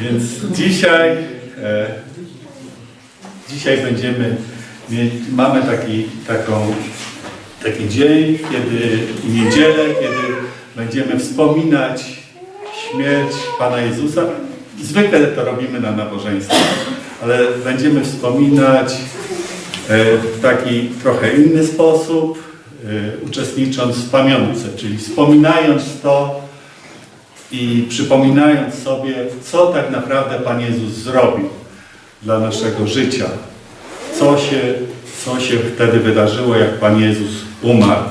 Więc dzisiaj, e, dzisiaj będziemy mieć, mamy taki, taką, taki dzień, kiedy niedzielę, kiedy będziemy wspominać śmierć Pana Jezusa. Zwykle to robimy na nabożeństwie, ale będziemy wspominać e, w taki trochę inny sposób, e, uczestnicząc w pamiątce, czyli wspominając to, i przypominając sobie, co tak naprawdę Pan Jezus zrobił dla naszego życia, co się, co się wtedy wydarzyło, jak Pan Jezus umarł.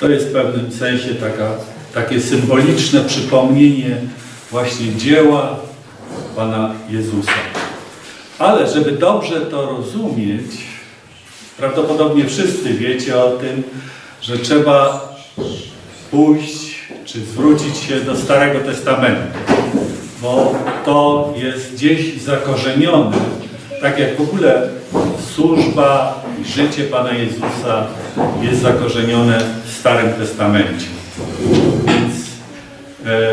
To jest w pewnym sensie taka, takie symboliczne przypomnienie właśnie dzieła Pana Jezusa. Ale żeby dobrze to rozumieć, prawdopodobnie wszyscy wiecie o tym, że trzeba pójść czy zwrócić się do Starego Testamentu, bo to jest gdzieś zakorzenione, tak jak w ogóle służba i życie Pana Jezusa jest zakorzenione w Starym Testamencie. Więc e,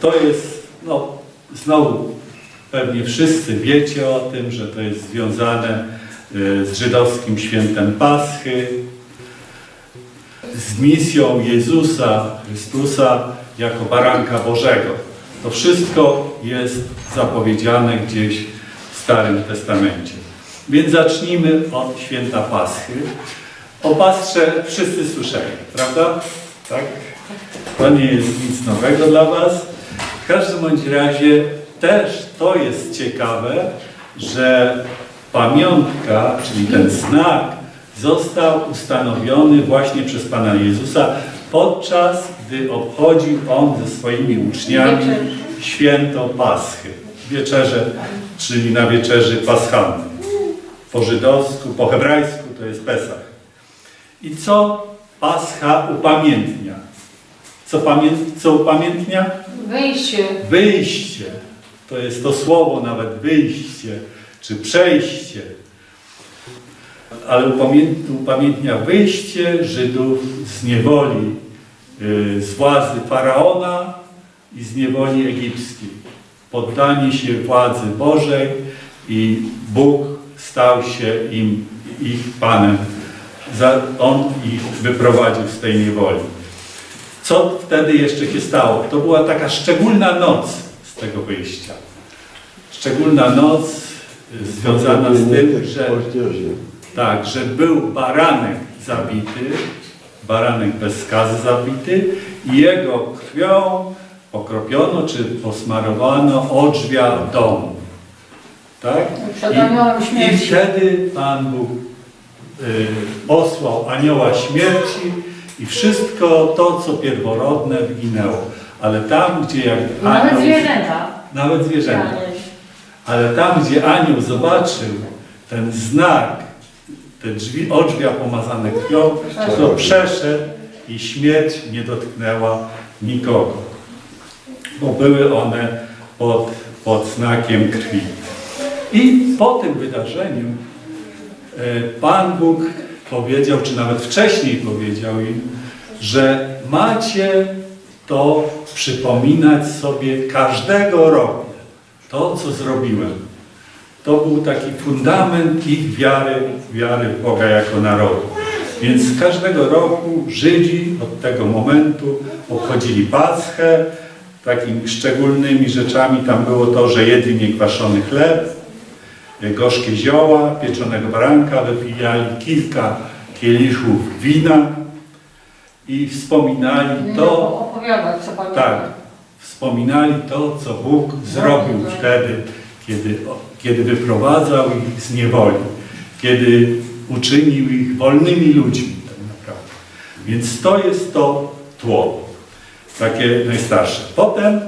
to jest, no znowu pewnie wszyscy wiecie o tym, że to jest związane e, z żydowskim świętem Paschy, z misją Jezusa Chrystusa jako baranka Bożego. To wszystko jest zapowiedziane gdzieś w Starym Testamencie. Więc zacznijmy od święta Paschy. O Pasrze wszyscy słyszeli, prawda? Tak? To nie jest nic nowego dla Was. W każdym bądź razie też to jest ciekawe, że pamiątka, czyli ten znak, został ustanowiony właśnie przez Pana Jezusa podczas gdy obchodził On ze swoimi uczniami święto Paschy. Wieczerzę, czyli na wieczerzy paschalnej. Po żydowsku, po hebrajsku to jest Pesach. I co Pascha upamiętnia? Co, pamię co upamiętnia? Wyjście. Wyjście. To jest to słowo nawet wyjście, czy przejście. Ale upamiętnia, wyjście Żydów z niewoli, yy, z władzy Faraona i z niewoli egipskiej. Poddanie się władzy Bożej i Bóg stał się im, ich Panem. On ich wyprowadził z tej niewoli. Co wtedy jeszcze się stało? To była taka szczególna noc z tego wyjścia. Szczególna noc y, związana z tym, że, tak, że był baranek zabity, baranek bez skazy zabity i jego krwią pokropiono czy posmarowano odrzwia domu. Tak? I śmierci. wtedy Pan Bóg y, posłał anioła śmierci i wszystko to, co pierworodne, wyginęło. Ale tam, gdzie jak Nawet anioł, zwierzęta. nawet zwierzęta, ale tam, gdzie anioł zobaczył ten znak, te drzwi, odrzwia pomazane krwią, to przeszedł i śmierć nie dotknęła nikogo, bo były one pod, pod znakiem krwi. I po tym wydarzeniu e, Pan Bóg powiedział, czy nawet wcześniej powiedział im, że macie to przypominać sobie każdego roku. To, co zrobiłem. To był taki fundament ich wiary, wiary w Boga jako narodu. Więc każdego roku Żydzi od tego momentu obchodzili Paschę. Takimi szczególnymi rzeczami tam było to, że jedli niekwaszony chleb, gorzkie zioła, pieczonego baranka, wypijali kilka kielichów wina i wspominali to, tak, wspominali to, co Bóg zrobił wtedy, kiedy, kiedy wyprowadzał ich z niewoli, kiedy uczynił ich wolnymi ludźmi tak naprawdę. Więc to jest to tło, takie najstarsze. Potem,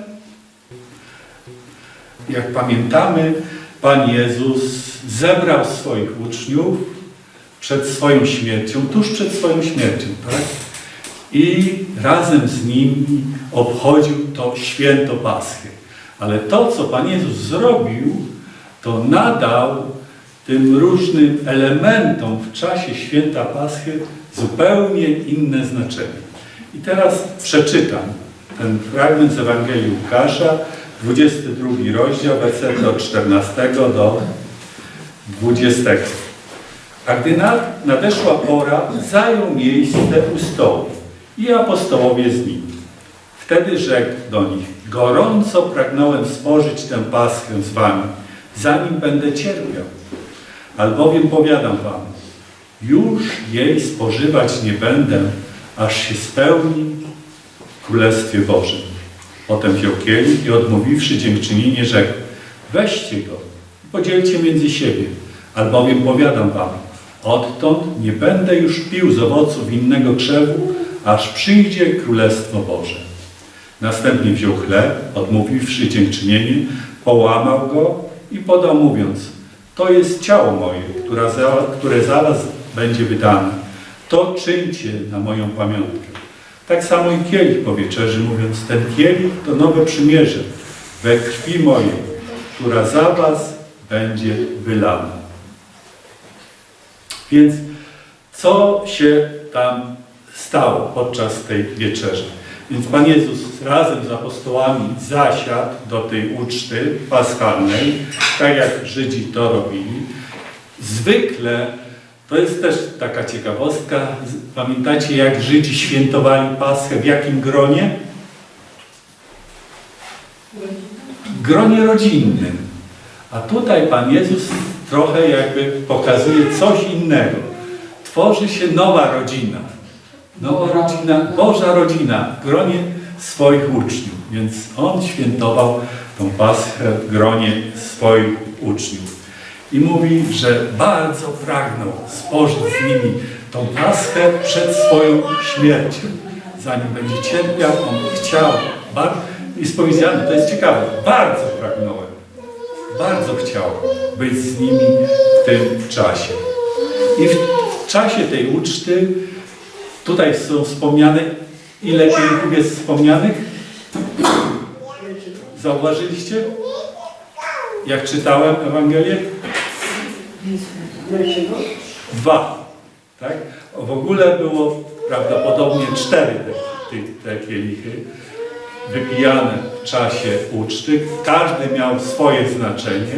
jak pamiętamy, Pan Jezus zebrał swoich uczniów przed swoją śmiercią, tuż przed swoją śmiercią, tak? I razem z nimi obchodził to święto Paschy. Ale to, co Pan Jezus zrobił, to nadał tym różnym elementom w czasie święta Paschy zupełnie inne znaczenie. I teraz przeczytam ten fragment z Ewangelii Łukasza, 22 rozdział, wersety od 14 do 20. A gdy na- nadeszła pora, zajął miejsce u stołu i apostołowie z nim. Wtedy rzekł do nich, gorąco pragnąłem spożyć tę paschę z wami, zanim będę cierpiał. Albowiem powiadam wam, już jej spożywać nie będę, aż się spełni w Królestwie Bożym. Potem wziął kielich i odmówiwszy dziękczynienie rzekł, weźcie go i podzielcie między siebie, albowiem powiadam wam, odtąd nie będę już pił z owoców innego krzewu, aż przyjdzie Królestwo Boże. Następnie wziął chleb, odmówiwszy dziękczynienie, połamał go i podał mówiąc, to jest ciało moje, która za, które za was będzie wydane. To czyńcie na moją pamiątkę. Tak samo i kielich po wieczerzy, mówiąc, ten kielich to nowe przymierze we krwi mojej, która za was będzie wylana. Więc co się tam stało podczas tej wieczerzy? Więc Pan Jezus razem z apostołami zasiadł do tej uczty paschalnej, tak jak Żydzi to robili. Zwykle, to jest też taka ciekawostka, pamiętacie jak Żydzi świętowali Paschę, w jakim gronie? W gronie rodzinnym. A tutaj Pan Jezus trochę jakby pokazuje coś innego. Tworzy się nowa rodzina. Nowa rodzina, Boża rodzina w gronie swoich uczniów. Więc On świętował tą Paschę w gronie swoich uczniów. I mówi, że bardzo pragnął spożyć z nimi tą Paschę przed swoją śmiercią. Zanim będzie cierpiał, On chciał. Bar- jest powiedziane, to jest ciekawe, bardzo pragnąłem. Bardzo chciałem być z nimi w tym czasie. I w czasie tej uczty tutaj są wspomniane, ile kielichów jest wspomnianych? Zauważyliście? Jak czytałem Ewangelię? Dwa. Tak? W ogóle było prawdopodobnie cztery te, te, te kielichy wypijane w czasie uczty. Każdy miał swoje znaczenie.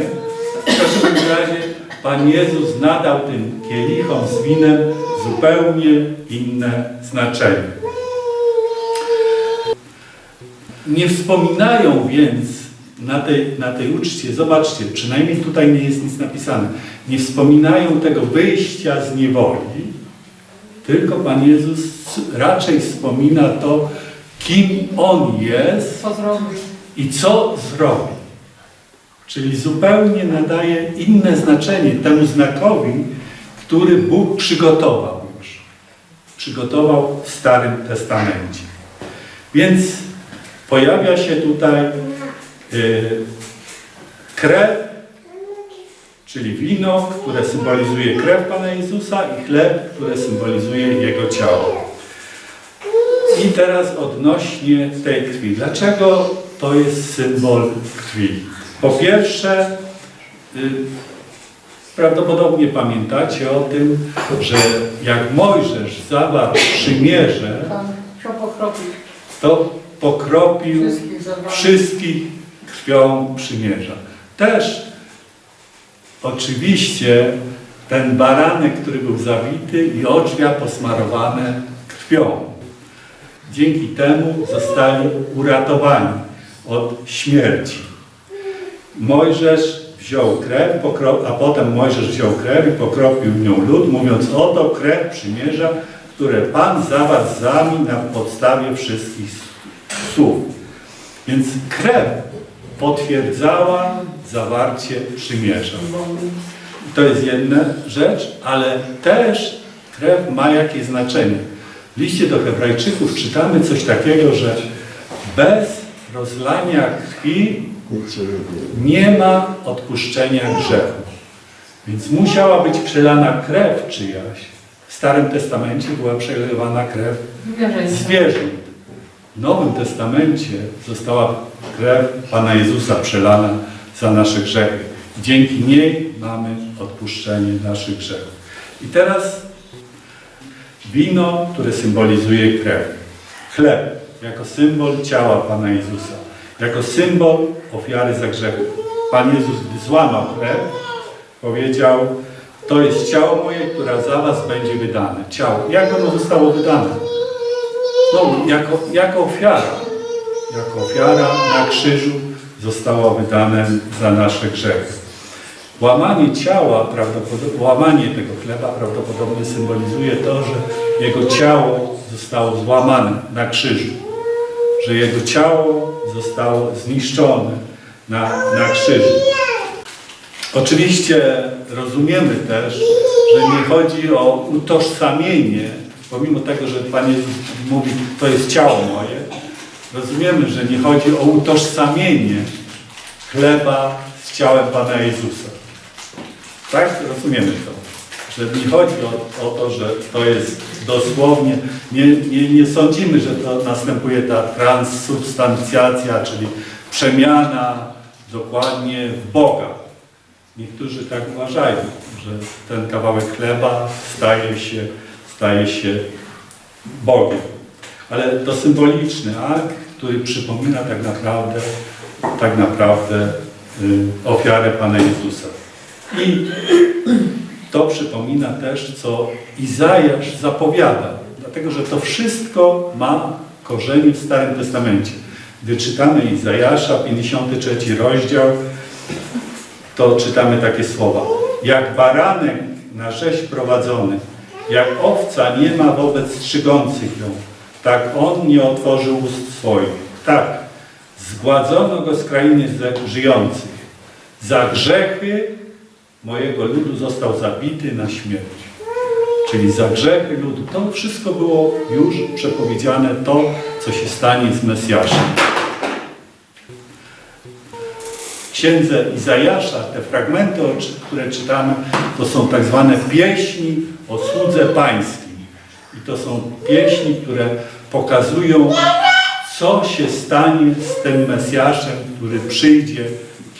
W każdym razie Pan Jezus nadał tym kielichom z winem zupełnie inne znaczenie. Nie wspominają więc na tej, na tej uczcie, zobaczcie, przynajmniej tutaj nie jest nic napisane, nie wspominają tego wyjścia z niewoli, tylko Pan Jezus raczej wspomina to, kim On jest Co i co zrobi. Czyli zupełnie nadaje inne znaczenie temu znakowi, który Bóg przygotował. Przygotował w Starym Testamencie. Więc pojawia się tutaj y, krew, czyli wino, które symbolizuje krew Pana Jezusa i chleb, które symbolizuje Jego ciało. I teraz odnośnie tej krwi. Dlaczego to jest symbol krwi? Po pierwsze, y, prawdopodobnie pamiętacie o tym, że jak Mojżesz zawarł przymierze, to pokropił wszystkich krwią przymierza. Też oczywiście ten baranek, który był zawity i odrzwia posmarowane krwią. Dzięki temu zostali uratowani od śmierci. Mojżesz wziął krew, a potem Mojżesz wziął krew i pokropił nią lud, mówiąc oto krew przymierza, które Pan zawarł z nami na podstawie wszystkich słów. Więc krew potwierdzała zawarcie przymierza. To jest jedna rzecz, ale też krew ma jakieś znaczenie. W liście do Hebrajczyków czytamy coś takiego, że bez rozlania krwi nie ma odpuszczenia grzechu. Więc musiała być przelana krew czyjaś. W Starym Testamencie była przelewana krew zwierząt. W Nowym Testamencie została krew Pana Jezusa przelana za nasze grzechy. Dzięki niej mamy odpuszczenie naszych grzechów. I teraz wino, które symbolizuje krew. Chleb, jako symbol ciała Pana Jezusa. Jako symbol ofiary za grzech. Pan Jezus, gdy złamał chleb, powiedział, to jest ciało moje, które za was będzie wydane. Ciało. Jak ono zostało wydane? No, jako, jako ofiara. Jako ofiara na krzyżu zostało wydane za nasze grzechy. Łamanie ciała, łamanie tego chleba prawdopodobnie symbolizuje to, że jego ciało zostało złamane na krzyżu. Że jego ciało zostało zniszczone na, na krzyżu. Oczywiście rozumiemy też, że nie chodzi o utożsamienie, pomimo tego, że Pan Jezus mówi, to jest ciało moje, rozumiemy, że nie chodzi o utożsamienie chleba z ciałem Pana Jezusa. Tak? Rozumiemy to. Że nie chodzi o, o to, że to jest dosłownie, nie, nie, nie sądzimy, że to następuje ta transsubstancjacja, czyli przemiana dokładnie w Boga. Niektórzy tak uważają, że ten kawałek chleba staje się, staje się Bogiem. Ale to symboliczny akt, który przypomina tak naprawdę, tak naprawdę y, ofiarę Pana Jezusa. I to przypomina też, co Izajasz zapowiada, dlatego że to wszystko ma korzenie w Starym Testamencie. Gdy czytamy Izajasza, 53 rozdział, to czytamy takie słowa. Jak baranek na rzeź prowadzony, jak owca nie ma wobec strzygących ją, tak on nie otworzył ust swoich. Tak, zgładzono go z krainy żyjących. Za grzechy mojego ludu został zabity na śmierć. Czyli za grzechy ludu. To wszystko było już przepowiedziane, to, co się stanie z Mesjaszem. W księdze Izajasza te fragmenty, które czytamy, to są tak zwane pieśni o słudze pańskim. I to są pieśni, które pokazują, co się stanie z tym Mesjaszem, który przyjdzie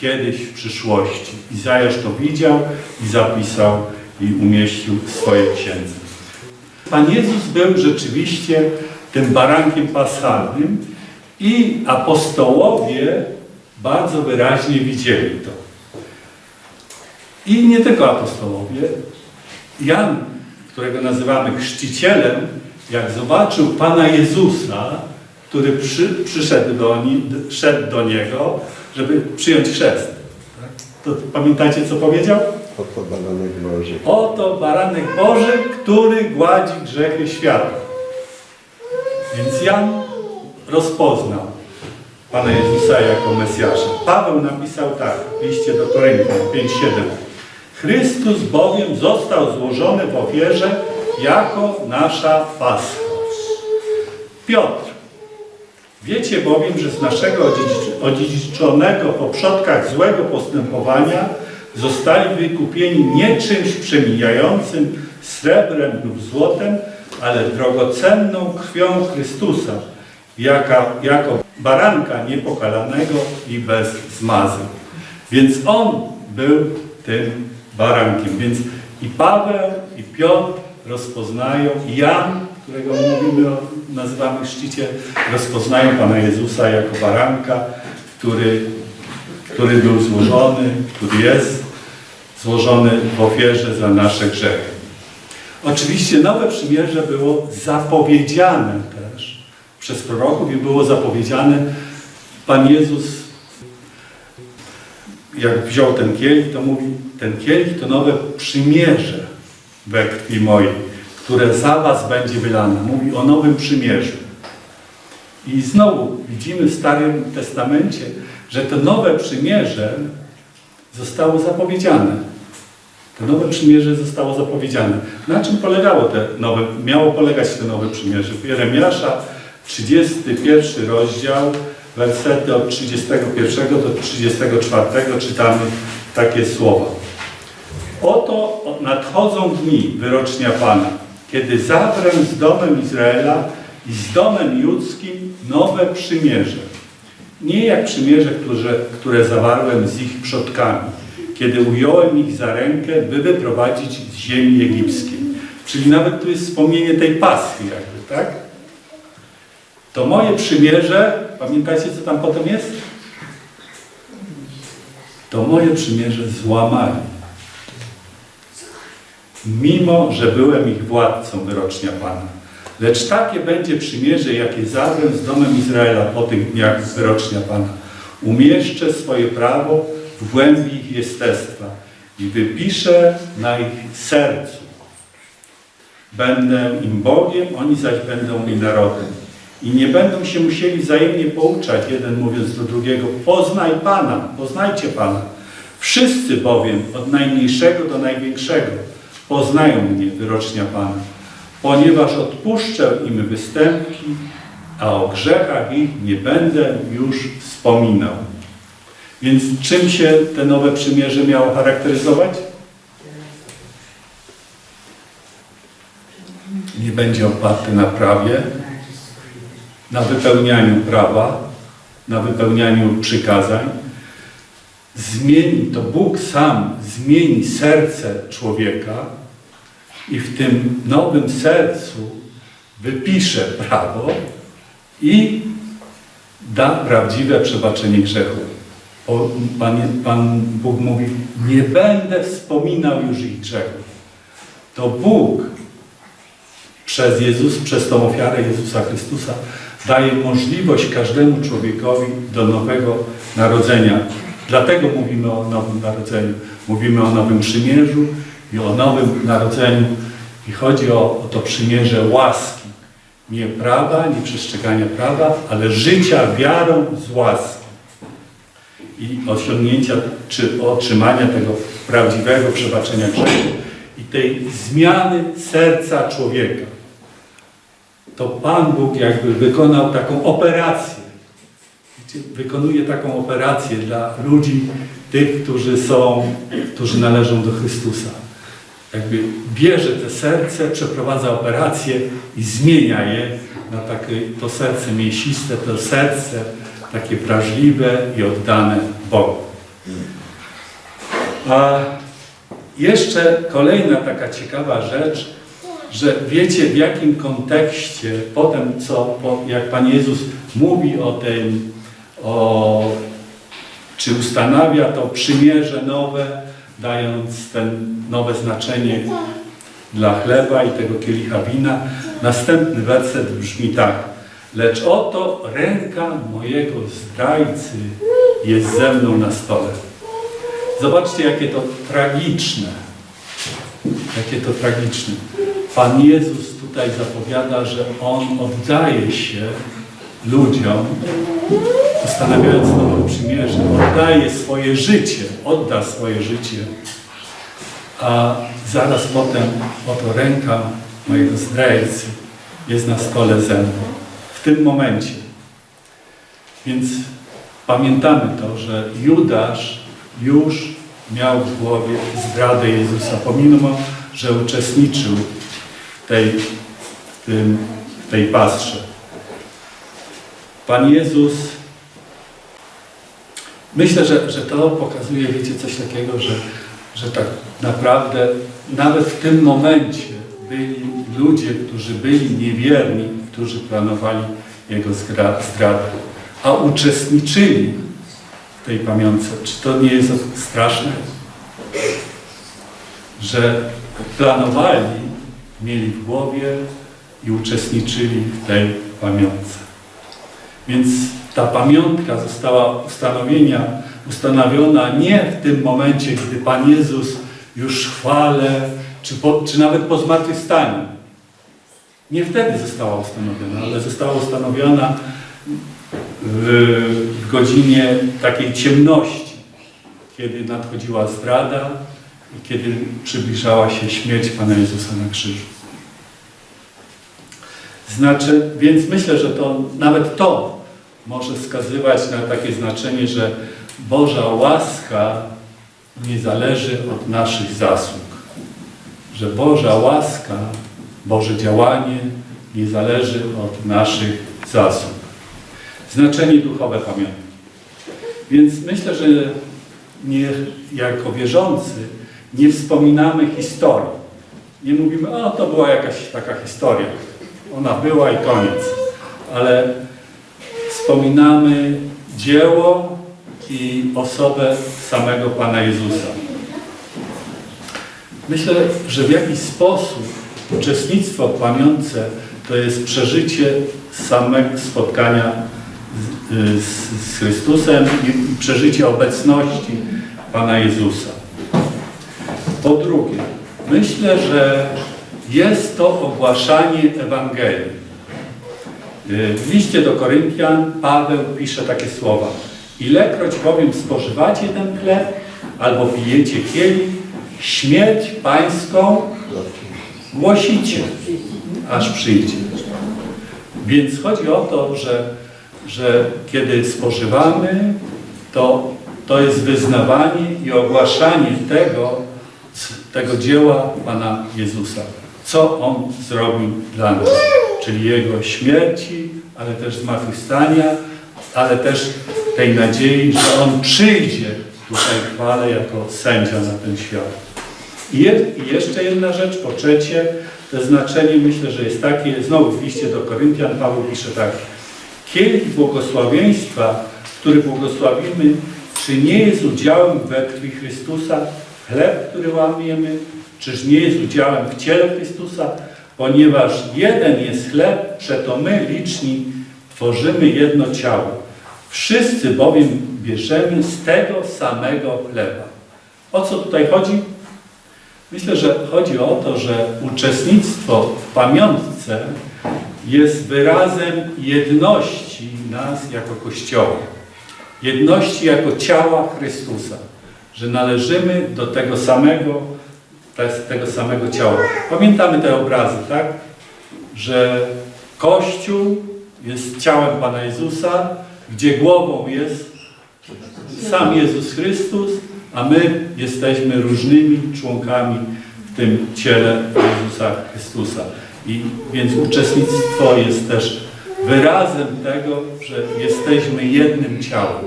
kiedyś w przyszłości. Izajasz to widział i zapisał i umieścił w swojej księdze. Pan Jezus był rzeczywiście tym barankiem paschalnym i apostołowie bardzo wyraźnie widzieli to. I nie tylko apostołowie. Jan, którego nazywamy chrzcicielem, jak zobaczył Pana Jezusa, który przy, przyszedł do, szedł do Niego, żeby przyjąć chrzest. Tak? To pamiętacie, co powiedział? Oto baranek Boży. Oto baranek Boży, który gładzi grzechy świata. Więc Jan rozpoznał Pana Jezusa jako Mesjasza. Paweł napisał tak w liście do Koryntian 5:7. Chrystus bowiem został złożony w ofierze jako nasza Pascha. Piotr. Wiecie bowiem, że z naszego odziedzic- odziedziczonego po przodkach złego postępowania zostali wykupieni nie czymś przemijającym, srebrem lub złotem, ale drogocenną krwią Chrystusa, jaka, jako baranka niepokalanego i bez zmazy. Więc On był tym barankiem. Więc i Paweł, i Piotr rozpoznają, i Jan, którego mówimy, nazywamy chrzciciel, rozpoznają Pana Jezusa jako baranka, który, który był złożony, który jest złożony w ofierze za nasze grzechy. Oczywiście nowe przymierze było zapowiedziane też przez proroków i było zapowiedziane. Pan Jezus, jak wziął ten kielich, to mówi, ten kielich to nowe przymierze we krwi mojej, które za was będzie wylane. Mówi o nowym przymierzu. I znowu widzimy w Starym Testamencie, że to nowe przymierze zostało zapowiedziane. To nowe przymierze zostało zapowiedziane. Na czym polegało te nowe, miało polegać to nowe przymierze? W Jeremiasza 31 rozdział, wersety od 31 do 34 czytamy takie słowa. Oto nadchodzą dni, wyrocznia Pana, kiedy zawrę z domem Izraela i z domem judzkim nowe przymierze. Nie jak przymierze, które, które zawarłem z ich przodkami, kiedy ująłem ich za rękę, by wyprowadzić z ziemi egipskiej. Czyli nawet tu jest wspomnienie tej paschy jakby, tak? To moje przymierze, pamiętacie co tam potem jest? to moje przymierze złamali. Mimo, że byłem ich władcą, wyrocznia Pana. Lecz takie będzie przymierze, jakie zawrę z domem Izraela po tych dniach, wyrocznia Pana. Umieszczę swoje prawo w głębi ich jestestwa i wypiszę na ich sercu. Będę im Bogiem, oni zaś będą mi narodem. I nie będą się musieli wzajemnie pouczać, jeden mówiąc do drugiego, poznaj Pana, poznajcie Pana. Wszyscy bowiem, od najmniejszego do największego, poznają mnie, wyrocznia Pana, ponieważ odpuszczę im występki, a o grzechach ich nie będę już wspominał. Więc czym się te nowe przymierze miało charakteryzować? Nie będzie oparte na prawie, na wypełnianiu prawa, na wypełnianiu przykazań. Zmieni to Bóg sam, zmieni serce człowieka i w tym nowym sercu wypisze prawo i da prawdziwe przebaczenie grzechu. Pan Bóg mówi, nie będę wspominał już ich grzechów. To Bóg przez Jezus, przez tą ofiarę Jezusa Chrystusa daje możliwość każdemu człowiekowi do nowego narodzenia. Dlatego mówimy o nowym narodzeniu. Mówimy o nowym przymierzu i o nowym narodzeniu. I chodzi o, o to przymierze łaski. Nie prawa, nie przestrzegania prawa, ale życia wiarą z łaski. I osiągnięcia, czy otrzymania tego prawdziwego przebaczenia grzechu i tej zmiany serca człowieka to Pan Bóg jakby wykonał taką operację. Wykonuje taką operację dla ludzi, tych, którzy są, którzy należą do Chrystusa. Jakby bierze te serce, przeprowadza operację i zmienia je na takie, to serce mięsiste, to serce takie wrażliwe i oddane Bogu. A jeszcze kolejna taka ciekawa rzecz, że wiecie w jakim kontekście potem, co, po, jak Pan Jezus mówi o tym, o, czy ustanawia to przymierze nowe, dając ten nowe znaczenie dla chleba i tego kielicha wina. Następny werset brzmi tak. Lecz oto ręka mojego zdrajcy jest ze mną na stole. Zobaczcie, jakie to tragiczne. Jakie to tragiczne. Pan Jezus tutaj zapowiada, że On oddaje się ludziom, ustanawiając nowe przymierze, oddaje swoje życie, odda swoje życie, a zaraz potem oto ręka mojego zdrajcy jest na stole ze mną. W tym momencie. Więc pamiętamy to, że Judasz już miał w głowie zdradę Jezusa, pomimo, że uczestniczył w tej, w tym, w tej pastrze. Pan Jezus, myślę, że, że to pokazuje, wiecie, coś takiego, że, że tak naprawdę nawet w tym momencie byli ludzie, którzy byli niewierni, którzy planowali Jego zdradę, a uczestniczyli w tej pamiątce. Czy to nie jest straszne? Że planowali, mieli w głowie i uczestniczyli w tej pamiątce. Więc ta pamiątka została ustanowienia, ustanowiona nie w tym momencie, gdy Pan Jezus już chwale, czy, po, czy nawet po zmartwychwstaniu. Nie wtedy została ustanowiona, ale została ustanowiona w, w godzinie takiej ciemności, kiedy nadchodziła zdrada i kiedy przybliżała się śmierć Pana Jezusa na krzyżu. Znaczy, więc myślę, że to nawet to może wskazywać na takie znaczenie, że Boża łaska nie zależy od naszych zasług. Że Boża łaska, Boże działanie nie zależy od naszych zasług. Znaczenie duchowe pamiątki. Więc myślę, że nie, jako wierzący nie wspominamy historii. Nie mówimy, o to była jakaś taka historia. Ona była i koniec. Ale wspominamy dzieło i osobę samego Pana Jezusa. Myślę, że w jakiś sposób uczestnictwo w pamiątce to jest przeżycie samego spotkania z, z, z Chrystusem i, przeżycie obecności Pana Jezusa. Po drugie, myślę, że jest to ogłaszanie Ewangelii. W liście do Koryntian Paweł pisze takie słowa. Ilekroć bowiem spożywacie ten chleb albo pijecie kielich, śmierć pańską głosicie, aż przyjdzie. Więc chodzi o to, że, że kiedy spożywamy, to, to jest wyznawanie i ogłaszanie tego, tego dzieła Pana Jezusa. Co On zrobił dla nas, czyli Jego śmierci, ale też zmartwychwstania, ale też tej nadziei, że On przyjdzie tutaj chwale jako sędzia na ten świat. I, je, I jeszcze jedna rzecz, po trzecie, to znaczenie myślę, że jest takie, znowu w liście do Koryntian Paweł pisze tak. Kielich błogosławieństwa, który błogosławimy, czy nie jest udziałem we krwi Chrystusa chleb, który łamiemy, czyż nie jest udziałem w ciele Chrystusa, ponieważ jeden jest chleb, przeto my liczni tworzymy jedno ciało. Wszyscy bowiem bierzemy z tego samego chleba. O co tutaj chodzi? Myślę, że chodzi o to, że uczestnictwo w pamiątce jest wyrazem jedności nas jako Kościoła. Jedności jako ciała Chrystusa. Że należymy do tego samego, tego samego ciała. Pamiętamy te obrazy, tak? Że Kościół jest ciałem Pana Jezusa, gdzie głową jest sam Jezus Chrystus, a my jesteśmy różnymi członkami w tym ciele Jezusa Chrystusa. I więc uczestnictwo jest też wyrazem tego, że jesteśmy jednym ciałem,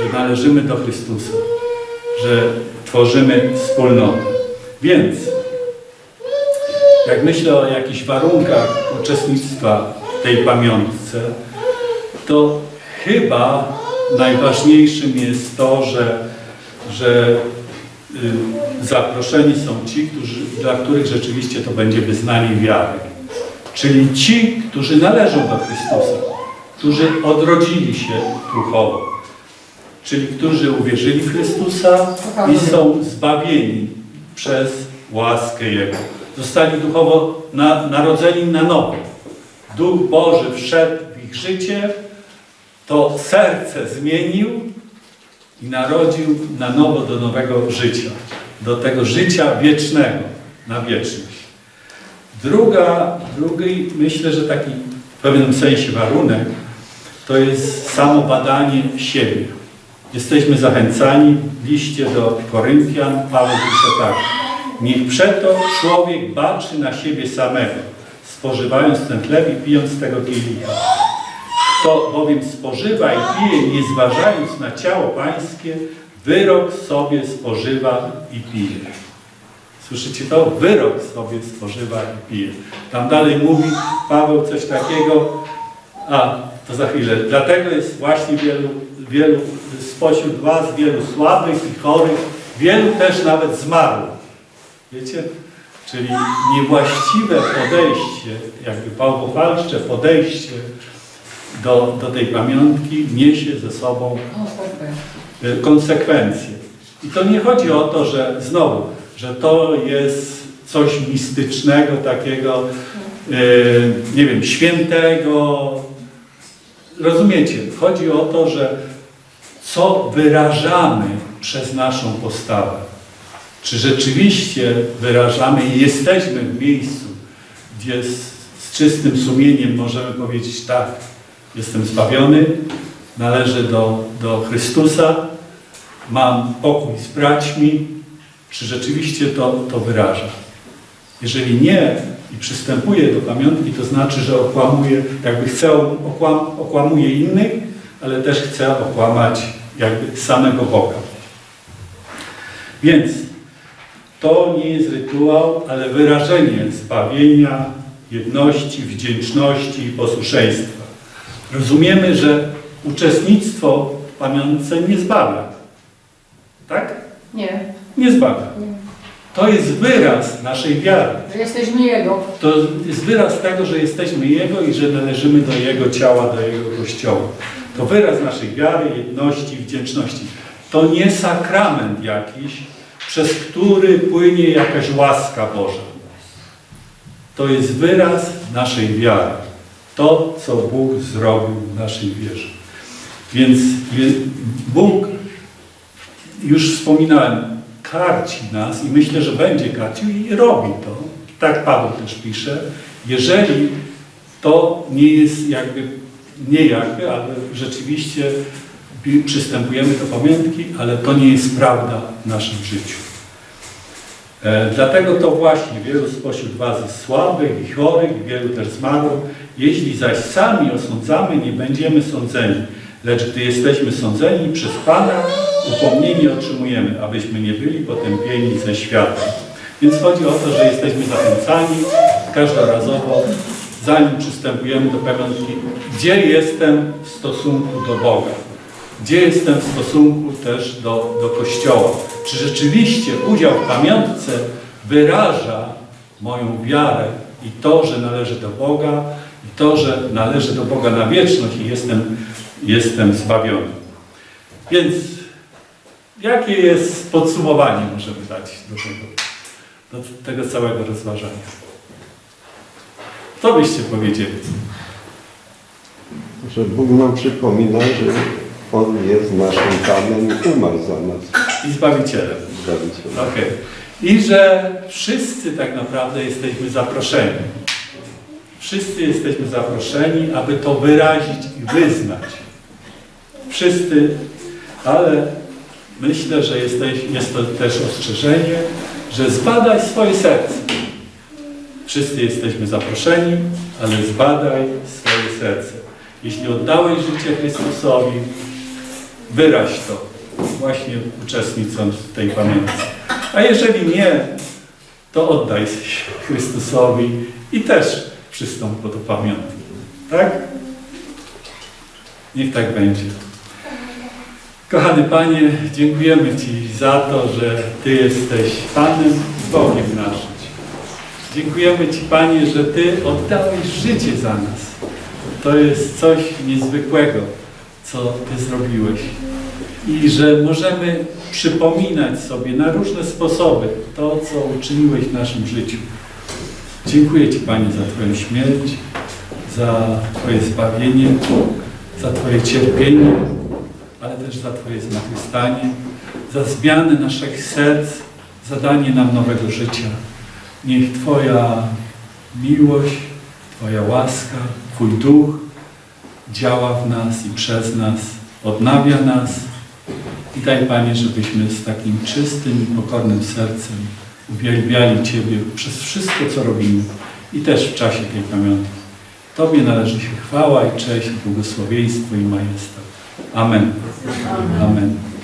że należymy do Chrystusa, że tworzymy wspólnotę. Więc jak myślę o jakichś warunkach uczestnictwa w tej pamiątce, to chyba najważniejszym jest to, że, że y, zaproszeni są ci, którzy, dla których rzeczywiście to będzie wyznanie wiary. Czyli ci, którzy należą do Chrystusa, którzy odrodzili się duchowo, czyli którzy uwierzyli w Chrystusa i są zbawieni przez łaskę Jego. Zostali duchowo na, narodzeni na nowo. Duch Boży wszedł w ich życie, to serce zmienił i narodził na nowo do nowego życia, do tego życia wiecznego, na wieczność. Druga, drugi, myślę, że taki w pewnym sensie warunek, to jest samo badanie siebie. Jesteśmy zachęcani w liście do Koryntian, Paweł pisze tak. Niech przeto człowiek baczy na siebie samego, spożywając ten chleb i pijąc tego kielicha. Kto bowiem spożywa i pije, nie zważając na ciało pańskie, wyrok sobie spożywa i pije. Słyszycie to? Wyrok sobie spożywa i pije. Tam dalej mówi Paweł coś takiego, a to za chwilę. Dlatego jest właśnie wielu, wielu spośród was, wielu słabych i chorych, wielu też nawet zmarłych. Wiecie? Czyli niewłaściwe podejście, jakby bałwochwalcze podejście do, do tej pamiątki niesie ze sobą konsekwencje. I to nie chodzi o to, że znowu, że to jest coś mistycznego, takiego, y, nie wiem, świętego. Rozumiecie? Chodzi o to, że co wyrażamy przez naszą postawę. Czy rzeczywiście wyrażamy i jesteśmy w miejscu, gdzie z, z czystym sumieniem możemy powiedzieć tak, jestem zbawiony, należę do, do Chrystusa, mam pokój z braćmi, czy rzeczywiście to, to wyraża. Jeżeli nie i przystępuję do pamiątki, to znaczy, że okłamuję, jakby chcę, okłam, okłamuję innych, ale też chcę okłamać jakby samego Boga. Więc to nie jest rytuał, ale wyrażenie zbawienia, jedności, wdzięczności i posłuszeństwa. Rozumiemy, że uczestnictwo w pamiątce nie zbawia. Tak? Nie. Nie zbawia. To jest wyraz naszej wiary. Że jesteśmy Jego. To jest wyraz tego, że jesteśmy Jego i że należymy do Jego ciała, do Jego Kościoła. To wyraz naszej wiary, jedności, wdzięczności. To nie sakrament jakiś, przez który płynie jakaś łaska Boża. To jest wyraz naszej wiary. To, co Bóg zrobił w naszej wierze. Więc Bóg, już wspominałem, karci nas i myślę, że będzie karcił i robi to. Tak Paweł też pisze. Jeżeli to nie jest jakby, nie jakby, ale rzeczywiście przystępujemy do pamiątki, ale to nie jest prawda w naszym życiu. E, dlatego to właśnie wielu spośród Was jest słabych i chorych, wielu też zmarło. Jeśli zaś sami osądzamy, nie będziemy sądzeni, lecz gdy jesteśmy sądzeni przez Pana, upomnienie otrzymujemy, abyśmy nie byli potępieni ze świata. Więc chodzi o to, że jesteśmy zachęcani każdorazowo, zanim przystępujemy do pamiątki, gdzie jestem w stosunku do Boga. Gdzie jestem w stosunku też do, do Kościoła? Czy rzeczywiście udział w pamiątce wyraża moją wiarę i to, że należy do Boga, i to, że należy do Boga na wieczność i jestem, jestem zbawiony. Więc jakie jest podsumowanie możemy dać do tego, do tego całego rozważania? Co byście powiedzieli? Że Bóg nam przypomina, że On jest naszym Panem i umarł za nas. I Zbawicielem. Zbawicielem. Okej. I że wszyscy tak naprawdę jesteśmy zaproszeni. Wszyscy jesteśmy zaproszeni, aby to wyrazić i wyznać. Wszyscy, ale myślę, że jesteś, jest to też ostrzeżenie, że zbadaj swoje serce. Wszyscy jesteśmy zaproszeni, ale zbadaj swoje serce. Jeśli oddałeś życie Chrystusowi, wyraź to, właśnie uczestnicząc w tej pamięci. A jeżeli nie, to oddaj się Chrystusowi i też przystąp do pamiątki. Tak? Niech tak będzie. Kochany Panie, dziękujemy Ci za to, że Ty jesteś Panem Bogiem naszym. Dziękujemy Ci, Panie, że Ty oddałeś życie za nas. To jest coś niezwykłego, co Ty zrobiłeś. I że możemy przypominać sobie na różne sposoby to, co uczyniłeś w naszym życiu. Dziękuję Ci, Panie, za Twoją śmierć, za Twoje zbawienie, za Twoje cierpienie, ale też za Twoje zmartwychwstanie, za zmianę naszych serc, za danie nam nowego życia. Niech Twoja miłość, Twoja łaska, Twój duch działa w nas i przez nas, odnawia nas i daj Panie, żebyśmy z takim czystym i pokornym sercem uwielbiali Ciebie przez wszystko, co robimy i też w czasie tej pamiątki. Tobie należy się chwała i cześć, błogosławieństwo i majestat. Amen. Amen.